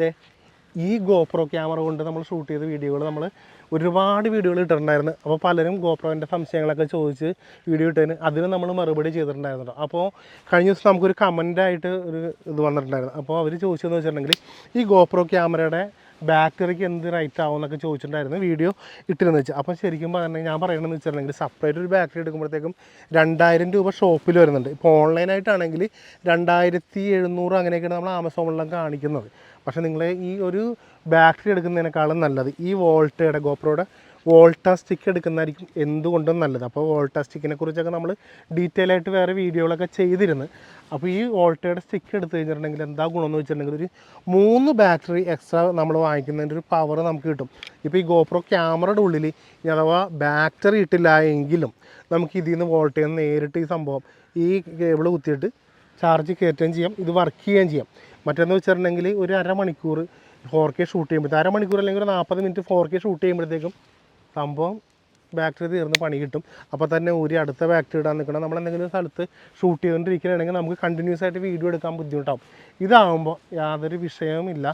ദേ ഈ GoPro camera കൊണ്ട് നമ്മൾ ഷൂട്ട് ചെയ്ത വീഡിയോകൾ നമ്മൾ ഒരുപാട് വീഡിയോകൾ ഇട്ടിട്ടുണ്ടായിരുന്നു. അപ്പോൾ പലരും ഗോപ്രോവിന്റെ സംശയങ്ങളൊക്കെ ചോദിച്ച് വീഡിയോ ഇട്ടതിന് അതിന് നമ്മൾ മറുപടി ചെയ്തിട്ടുണ്ടായിരുന്നു അപ്പോൾ കഴിഞ്ഞ ദിവസം നമുക്കൊരു കമന്റായിട്ട് ഒരു ഇത് വന്നിട്ടുണ്ടായിരുന്നു. അപ്പോൾ അവർ ചോദിച്ചതെന്ന് വെച്ചിട്ടുണ്ടെങ്കിൽ ഈ ഗോപ്രോ ക്യാമറയുടെ ബാറ്ററിക്ക് എന്ത് റൈറ്റ് ആവും എന്നൊക്കെ ചോദിച്ചിട്ടുണ്ടായിരുന്നു വീഡിയോ ഇട്ടിരുന്നു വെച്ചാൽ അപ്പോൾ ശരിക്കും പറഞ്ഞാൽ ഞാൻ പറയണമെന്ന് വെച്ചിട്ടുണ്ടെങ്കിൽ സെപ്പറേറ്റ് ഒരു ബാറ്ററി എടുക്കുമ്പോഴത്തേക്കും രണ്ടായിരം രൂപ ഷോപ്പിൽ വരുന്നുണ്ട്. ഇപ്പോൾ ഓൺലൈനായിട്ടാണെങ്കിൽ രണ്ടായിരത്തി എഴുന്നൂറ് അങ്ങനെയൊക്കെയാണ് നമ്മൾ ആമസോണിലൊക്കെ കാണിക്കുന്നത്. പക്ഷേ നിങ്ങൾ ഈ ഒരു ബാറ്ററി എടുക്കുന്നതിനേക്കാളും നല്ലത് ഈ വോൾട്ടയുടെ ഗോപ്രോയുടെ വോൾട്ട സ്റ്റിക്ക് എടുക്കുന്നതായിരിക്കും എന്തുകൊണ്ടും നല്ലത്. അപ്പോൾ വോൾട്ട സ്റ്റിക്കിനെ കുറിച്ചൊക്കെ നമ്മൾ ഡീറ്റെയിൽ ആയിട്ട് വേറെ വീഡിയോകളൊക്കെ ചെയ്തിരുന്നു. അപ്പോൾ ഈ വോൾട്ടയുടെ സ്റ്റിക്ക് എടുത്തു കഴിഞ്ഞിട്ടുണ്ടെങ്കിൽ എന്താ ഗുണമെന്ന് വെച്ചിട്ടുണ്ടെങ്കിൽ ഒരു മൂന്ന് ബാറ്ററി എക്സ്ട്രാ നമ്മൾ വാങ്ങിക്കുന്നതിന്റെ ഒരു പവർ നമുക്ക് കിട്ടും. ഇപ്പോൾ ഈ ഗോപ്രോ ക്യാമറയുടെ ഉള്ളിൽ അഥവാ ബാറ്ററി ഇട്ടില്ല എങ്കിലും നമുക്ക് ഇതിൽ നിന്ന് വോൾട്ടയിൽ നേരിട്ട് ഈ സംഭവം ഈ കേബിൾ കുത്തിയിട്ട് ചാർജ് കയറ്റുകയും ചെയ്യാം. ഇത് വർക്ക് ചെയ്യുകയും ചെയ്യാം. മറ്റൊന്ന് വെച്ചിട്ടുണ്ടെങ്കിൽ ഒരു അരമണിക്കൂർ ഫോർ കെ ഷൂട്ട് ചെയ്യുമ്പോഴത്തേക്ക് അരമണിക്കൂർ അല്ലെങ്കിൽ ഒരു നാൽപ്പത് മിനിറ്റ് ഫോർ കെ ഷൂട്ട് ചെയ്യുമ്പോഴത്തേക്കും സംഭവം ബാറ്ററി തീർന്ന് പണി കിട്ടും. അപ്പോൾ തന്നെ ഒരു അടുത്ത ബാറ്ററി ഇടാൻ നിൽക്കണം നമ്മൾ എന്തെങ്കിലും സ്ഥലത്ത് ഷൂട്ട് ചെയ്തുകൊണ്ടിരിക്കുകയാണെങ്കിൽ നമുക്ക് കണ്ടിന്യൂസ് ആയിട്ട് വീഡിയോ എടുക്കാൻ ബുദ്ധിമുട്ടാവും. ഇതാവുമ്പോൾ യാതൊരു വിഷയവുമില്ല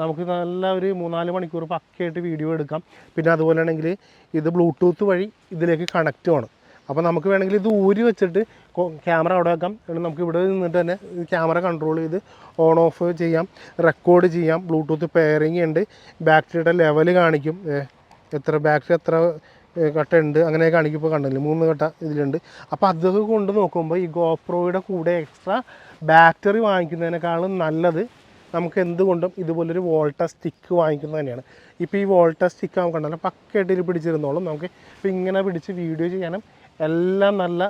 നമുക്ക് നല്ല ഒരു മൂന്നാൽ മണിക്കൂർ പക്കയായിട്ട് വീഡിയോ എടുക്കാം. പിന്നെ അതുപോലെ ആണെങ്കിൽ ഇത് ബ്ലൂടൂത്ത് വഴി ഇതിലേക്ക് കണക്റ്റ് ആണ് അപ്പോൾ നമുക്ക് വേണമെങ്കിൽ ഇത് ഊരി വെച്ചിട്ട് ക്യാമറ അവിടെ വെക്കാം. എന്നിട്ട് നമുക്ക് ഇവിടെ നിന്നിട്ട് തന്നെ ക്യാമറ കൺട്രോൾ ചെയ്ത് ഓൺ ഓഫ് ചെയ്യാം. റെക്കോർഡ് ചെയ്യാം. ബ്ലൂടൂത്ത് പെയറിങ് ഉണ്ട്. ബാറ്ററിയുടെ ലെവൽ കാണിക്കും. എത്ര ബാക്കിൽ എത്ര ഏ, കട്ട ഉണ്ട് അങ്ങനെ കാണിക്കുമ്പോൾ കണ്ടില്ലേ മൂന്ന് കട്ട ഇതിലുണ്ട്. അപ്പോൾ അതൊക്കെ കൊണ്ട് നോക്കുമ്പോൾ ഈ ഗോപ്രോയുടെ കൂടെ എക്സ്ട്രാ ബാറ്ററി വാങ്ങിക്കുന്നതിനേക്കാളും നല്ലത് നമുക്ക് എന്തുകൊണ്ടും ഇതുപോലൊരു വോൾട്ട സ്റ്റിക്ക് വാങ്ങിക്കുന്നത് തന്നെയാണ്. ഇപ്പോൾ ഈ വോൾട്ട സ്റ്റിക്ക് നമുക്ക് കണ്ടാലും പക്കയായിട്ട് ഇതിൽ പിടിച്ചിരുന്നോളും. നമുക്ക് ഇപ്പോൾ ഇങ്ങനെ പിടിച്ച് വീഡിയോ ചെയ്യാനും എല്ലാം നല്ല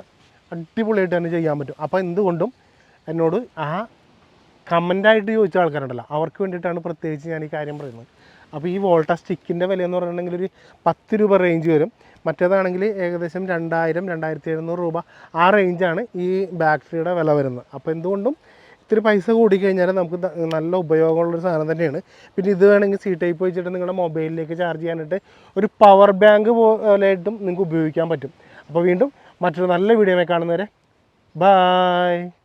അടിപൊളിയായിട്ട് തന്നെ ചെയ്യാൻ പറ്റും. അപ്പോൾ എന്തുകൊണ്ടും എന്നോട് ആ കമന്റായിട്ട് ചോദിച്ച ആൾക്കാരുണ്ടല്ലോ അവർക്ക് വേണ്ടിയിട്ടാണ് പ്രത്യേകിച്ച് ഞാൻ ഈ കാര്യം പറയുന്നത്. അപ്പോൾ ഈ വോൾട്ട സ്റ്റിക്കിന്റെ വില എന്ന് പറഞ്ഞിട്ടുണ്ടെങ്കിൽ ഒരു പത്ത് രൂപ റേഞ്ച് വരും. മറ്റേതാണെങ്കിൽ ഏകദേശം രണ്ടായിരം രണ്ടായിരത്തി എഴുന്നൂറ് രൂപ ആ റേഞ്ചാണ് ഈ ബാറ്ററിയുടെ വില വരുന്നത്. അപ്പോൾ എന്തുകൊണ്ടും ഇത്തിരി പൈസ കൂടിക്കഴിഞ്ഞാൽ നമുക്ക് നല്ല ഉപയോഗമുള്ളൊരു സാധനം തന്നെയാണ്. പിന്നെ ഇത് വേണമെങ്കിൽ സി ടൈപ്പ് വെച്ചിട്ട് നിങ്ങളുടെ മൊബൈലിലേക്ക് ചാർജ് ചെയ്യാനായിട്ട് ഒരു പവർ ബാങ്ക് പോലെയായിട്ടും നിങ്ങൾക്ക് ഉപയോഗിക്കാൻ പറ്റും. അപ്പോൾ വീണ്ടും മറ്റൊരു നല്ല വീഡിയോ കാണുന്നവരെ ബായ്